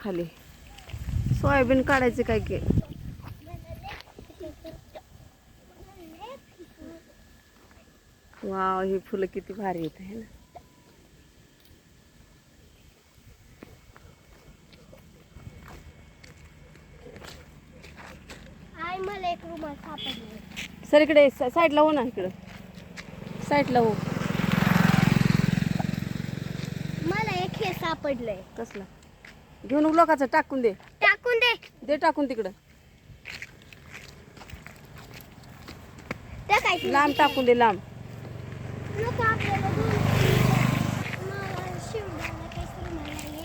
खाली. सोयाबीन काढायचे काय की? वाव ही फुलं किती भारी येत आहे ना? आई मला एक रुमाल सापडले. सर इकडे स- साईडला हो ना इकडं. साईडला हो. मला एक हे सापडलंय. कसला? घेऊन लोकांचं टाकून दे. टाकून दे. दे टाकून तिकडं. लांब टाकून दे लांब.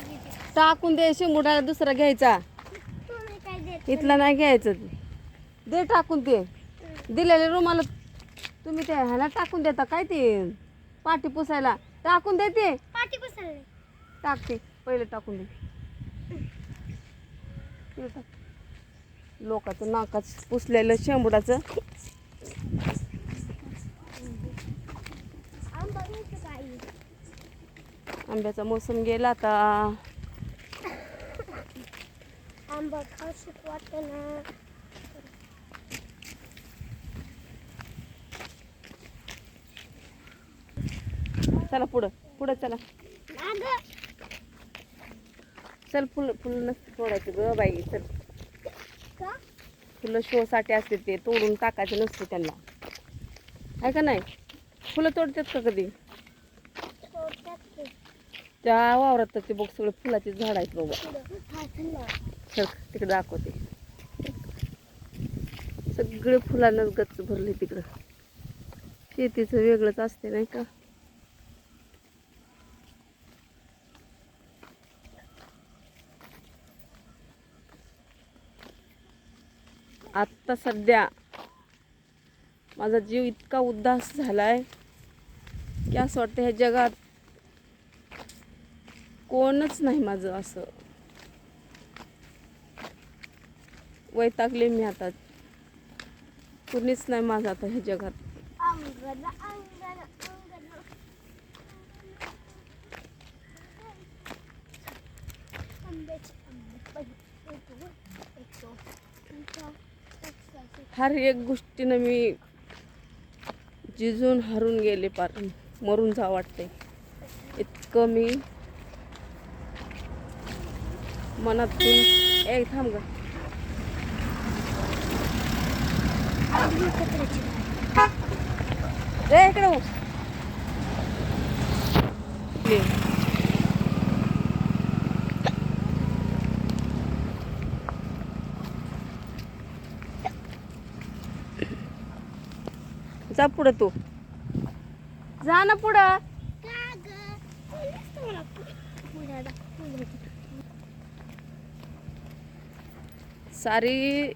देते. टाकून दे शिंबुडाला दुसरा घ्यायचा. देत इथला नाही घ्यायचं. दे टाकून ते दिलेले रुमाला तुम्ही ते ह्याला टाकून देता काय ते? पाठी पुसायला. टाकून दे ते पाठी पसरले टाकते. पहिले टाकून दे. लोकाचं नाकाच पुसलेलं शेंबुडाचं. आंब्याचा मोसम गेला आता. आंबा ना. चला पुढं पुढं चला. चल फुलं फुलं नसतं तोडायचं ग बाई चल. फुलं शोसाठी असते ते तोडून टाकायचं नसतं त्यांना. आहे का नाही? फुलं तोडतात का कधी. त्या वावरात ते बघ सगळे फुलाचे झाड आहेत बाबा थंड. चल तिकडे दाखवते. सगळे फुलांनाच गच्च भरले तिकडं. शेतीचं वेगळंच असते नाही का? आत्ता सध्या माझा जीव इतका उद्दास झालाय की असं वाटतं ह्या जगात कोणच नाही माझं असं. वैतागले मी आता. कुणीच नाही माझं आता ह्या जगात अंगण, अंगण, अंगण. आंब्याचे आंबे. पहिले एक वर, एक वर. तुमच्या पक्षाचे. हर एक गोष्टीनं मी जिजून हरून गेले पार. मरून जा वाटते इतकं मी मनातून ए थांब ग. आम्ही इकडे जा पुढं तू. जा ना पुढं. सारी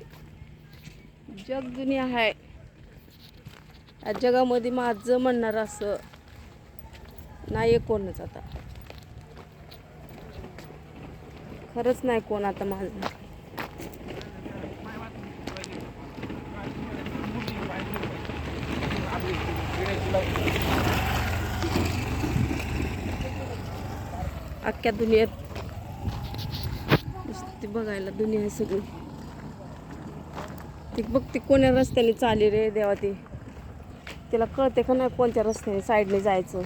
जग दुनिया आहे या जगामध्ये माझं म्हणणार असं नाही आहे कोणच आता. खरंच नाही कोण आता माझं. अख्ख्या दुनियेत नुसती बघायला दुनिया आहे सगळी. ती बघ ती कोण्या रस्त्याने चाली रे देवा ती. तिला कळते का नाही कोणत्या रस्त्याने साईडने जायचं.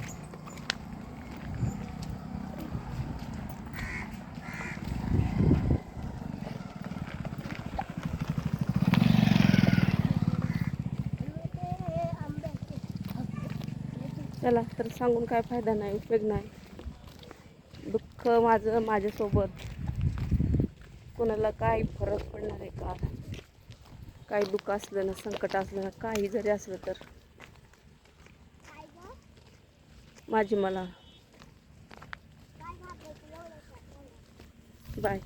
चला तर सांगून काय फायदा नाही उपयोग नाही. दुःख माझं माझ्यासोबत. कोणाला काही फरक पडणार आहे का? काही दुःख असलं ना संकट असलं ना काही जरी असलं तर. माझी मला. बाय.